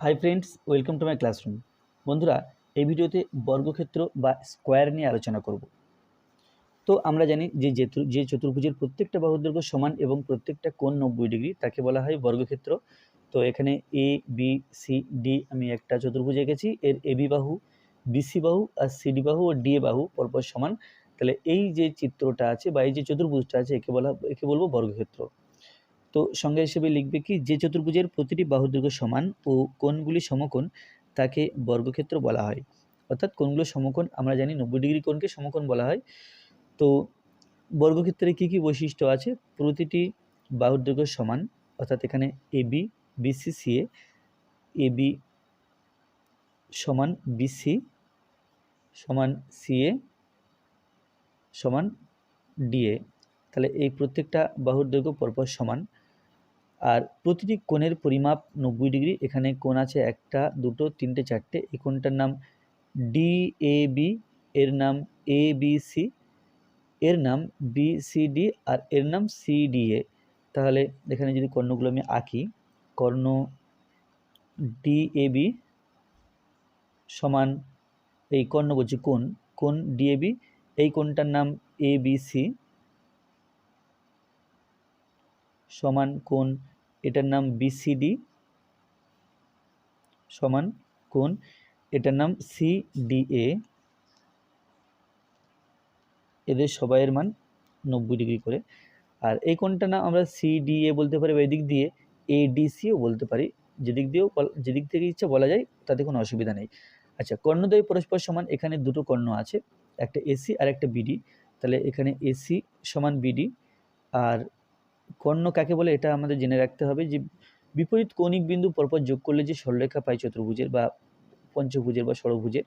Hi friends welcome to my classroom বন্ধুরা, এই ভিডিওতে বর্গক্ষেত্র বা স্কোয়ার নিয়ে আলোচনা করব। তো আমরা জানি যে যে চতুর্ভুজের প্রত্যেকটা বাহুর দৈর্ঘ্য সমান এবং প্রত্যেকটা কোণ নব্বই ডিগ্রি, তাকে বলা হয় বর্গক্ষেত্র। তো এখানে এ বি সি ডি আমি একটা চতুর্ভুজ এঁকেছি। এর এ বি বাহু বিসি বাহু আর সিডি বাহু ও ডি বাহু পরপর সমান। তাহলে এই যে চিত্রটা আছে বা এই যে চতুর্ভুজটা আছে, একে বলা, একে বলব বর্গক্ষেত্র। তো সংজ্ঞা হিসেবে লিখবে কি, যে চতুর্ভুজের প্রতিটি বাহুর দৈর্ঘ্য সমান ও কোণগুলি সমকোণ তাকে বর্গক্ষেত্র বলা হয়। অর্থাৎ কোণগুলো সমকোণ, আমরা জানি নব্বই ডিগ্রি কোণকে সমকোণ বলা হয়। তো বর্গক্ষেত্রে কী কী বৈশিষ্ট্য আছে? প্রতিটি বাহুর দৈর্ঘ্য সমান, অর্থাৎ এখানে A B BC CA A. B সমান বিসি সমান সিএ সমান ডিএ তাহলে এই প্রত্যেকটা বাহুর দৈর্ঘ্য পরপর সমান। আর প্রতিটি কোণের পরিমাপ নব্বই ডিগ্রি, এখানে কোণ আছে একটা, দুটো, তিনটে, চারটে, এই কোণটার নাম ডি এ বি এর নাম এ বি সি এর নাম বি সি ডি আর এর নাম সি ডি এ তাহলে এখানে যদি কর্ণগুলো আমি আঁকি, কর্ণ ডি এ বি সমান এই কর্ণ বলছি কোণ কোণ ডি এ বি এই কোণটার নাম এ বি সি সমান কোণ, এটার নাম বিসিডি সমান কোণ, এটার নাম সিডিএ এদের সবাইয়ের মান নব্বই ডিগ্রি করে। আর এই কোণটা না আমরা সিডিএ বলতে পারি বা এদিক দিয়ে এডিসিও বলতে পারি। যেদিক দিয়েও যেদিক থেকে ইচ্ছা বলা যায়, তাতে কোনো অসুবিধা নেই। আচ্ছা কর্ণদ্বয় পরস্পর সমান, এখানে দুটো কর্ণ আছে, একটা এসি আর একটা বিডি তাহলে এখানে এসি সমান বিডি আর কর্ণ কাকে বলে এটা আমাদের জেনে রাখতে হবে যে বিপরীত কৌণিক বিন্দু পরপর যোগ করলে যে সরলরেখা পাই চতুর্ভুজের বা পঞ্চভুজের বা ষড়ভুজের,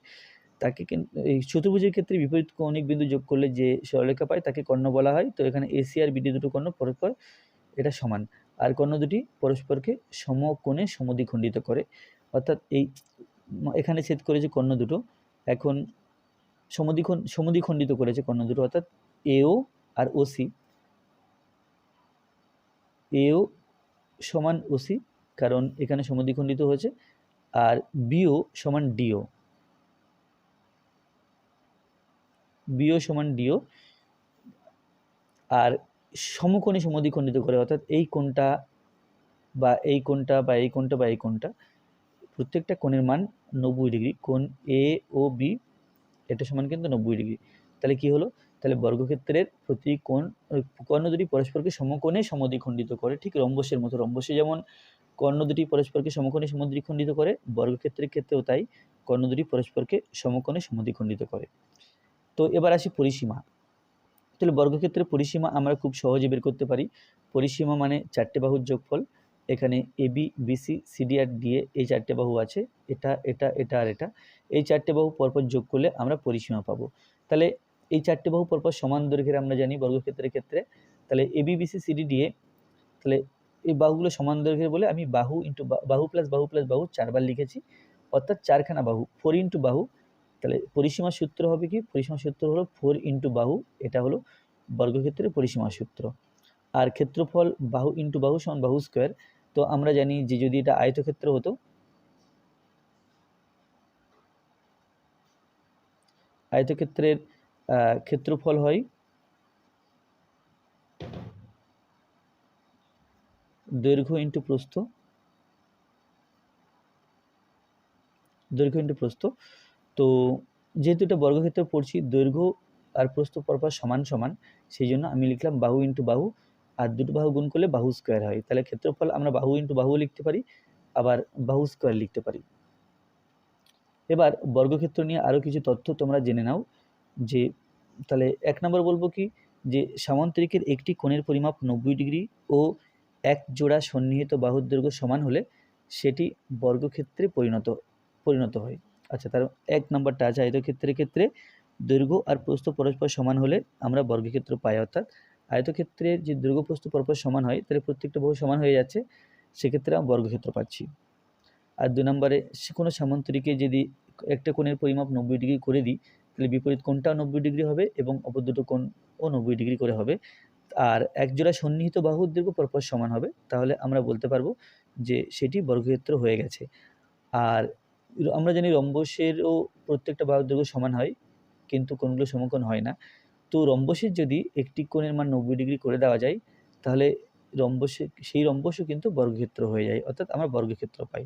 তাকে এই চতুর্ভুজের ক্ষেত্রে বিপরীত কৌণিক বিন্দু যোগ করলে যে সরলরেখা পায় তাকে কর্ণ বলা হয়। তো এখানে এসি আর বিডি দুটো কর্ণ পরস্পর এটা সমান। আর কর্ণ দুটি পরস্পরকে সমকোণে সমদ্বিখণ্ডিত করে। অর্থাৎ এই এখানে ছেদ করেছে কর্ণ দুটো। এখন সমদ্বিখন, সমদ্বিখণ্ডিত করেছে কর্ণ দুটো। অর্থাৎ এও আর ওসি এও সমান ওসি, কারণ এখানে সমদ্বিখণ্ডিত হয়েছে, আর বিও সমান ডিও। বিও সমান ডিও, আর সমকোণে সমদ্বিখণ্ডিত করে, অর্থাৎ এই কোণটা বা এই কোণটা বা এই কোণটা বা এই কোণটা, প্রত্যেকটা কোণের মান নব্বই ডিগ্রি, কোণ এ ও বি, এটা সমান কিন্তু নব্বই ডিগ্রি। তাহলে কি হলো? তাহলে বর্গক্ষেত্রের প্রতি কোণ কর্ণ দুটি পরস্পরকে সমকোণে সমদ্বিখণ্ডিত করে, ঠিক রম্বসের মতো রম্বসে যেমন কর্ণ দুটি পরস্পরকে সমকোণে সমদ্বিখণ্ডিত করে, বর্গক্ষেত্রের ক্ষেত্রেও তাই কর্ণ দুটি পরস্পরকে সমকোণে সমদ্বিখণ্ডিত করে। তো এবার আসি পরিসীমা। তাহলে বর্গক্ষেত্রের পরিসীমা আমরা খুব সহজে বের করতে পারি। পরিসীমা মানে চারটে বাহুর যোগফল, এখানে এবি বিসি সিডি আর ডিএ এই চারটে বাহু আছে, এটা এটা এটা আর এটা। এই চারটে বাহু পরপর যোগ করলে আমরা পরিসীমা পাবো। তাহলে এই চারটে বাহু পরপর সমান দৈর্ঘ্যের আমরা জানি বর্গক্ষেত্রের ক্ষেত্রে। তাহলে এবি বিসি সিডি ডিএ তাহলে এই বাহুগুলো সমান দৈর্ঘ্যের বলে আমি বাহু ইন্টু বাহু প্লাস বাহু প্লাস বাহু চারবার লিখেছি। অর্থাৎ চারখানা বাহু ফোর ইন্টু বাহু, তাহলে পরিসীমা সূত্র হবে কি? পরিসীমা সূত্র হলো ফোর ইন্টু বাহু, এটা হলো বর্গক্ষেত্রের পরিসীমা সূত্র। আর ক্ষেত্রফল বাহু ইন্টু বাহু সমান বাহু স্কোয়ার তো আমরা জানি যে যদি এটা আয়তক্ষেত্র হতো, আয়তক্ষেত্রের ক্ষেত্রফল হয়। দৈর্ঘ্য ইন্টু প্রস্থ। দৈর্ঘ্য ইন্টু প্রস্থ। তো যেহেতু এটা বর্গক্ষেত্রে পড়ছি, দৈর্ঘ্য আর প্রস্থ পরপর সমান সমান, সেই জন্য আমি লিখলাম বাহু ইন্টু বাহু, আর দুটো বাহু গুণ করলে বাহু স্কোয়ার হয়। তাহলে ক্ষেত্রফল আমরা বাহু ইন্টু বাহু লিখতে পারি, আবার বাহু স্কোয়ার লিখতে পারি। এবার বর্গক্ষেত্র নিয়ে আরও কিছু তথ্য তোমরা জেনে নাও। যে, তাহলে এক নম্বর বলব কি? যে, সামান্তরিকের একটি কোণের পরিমাপ নব্বই ডিগ্রি ও এক জোড়া সন্নিহিত বাহুর দৈর্ঘ্য সমান হলে সেটি বর্গক্ষেত্রে পরিণত পরিণত হয়। আচ্ছা তার এক নম্বরটা আছে আয়তক্ষেত্রের ক্ষেত্রে। দৈর্ঘ্য আর প্রস্থ পরস্পর সমান হলে আমরা বর্গক্ষেত্র পাই, অর্থাৎ আয়তক্ষেত্রে যে দৈর্ঘ্য প্রস্থ পরস্পর সমান হয়, তাহলে প্রত্যেকটা বহু সমান হয়ে যাচ্ছে, সেক্ষেত্রে আমরা বর্গক্ষেত্র পাচ্ছি। আর দু নম্বরে, কোনো সামান্তরিকে যদি একটা কোণের পরিমাপ নব্বই ডিগ্রি করে দিই তাহলে বিপরীত কোণটাও নব্বই ডিগ্রি হবে এবং অপর দুটো কোণ ও নব্বই ডিগ্রি করে হবে। আর একজোড়া সন্নিহিত বাহুর দৈর্ঘ্য পরপর সমান হবে। তাহলে আমরা বলতে পারব যে সেটি বর্গক্ষেত্র হয়ে গেছে। আর আমরা জানি রম্বসেরও প্রত্যেকটা বাহুর দৈর্ঘ্য সমান হয়, কিন্তু কোণগুলো সমকোণ হয় না। তো রম্বসের যদি একটি কোণের মান নব্বই ডিগ্রি করে দেওয়া যায়, তাহলে রম্বসে, সেই রম্বসও কিন্তু বর্গক্ষেত্র হয়ে যায়, অর্থাৎ আমরা বর্গক্ষেত্র পাই।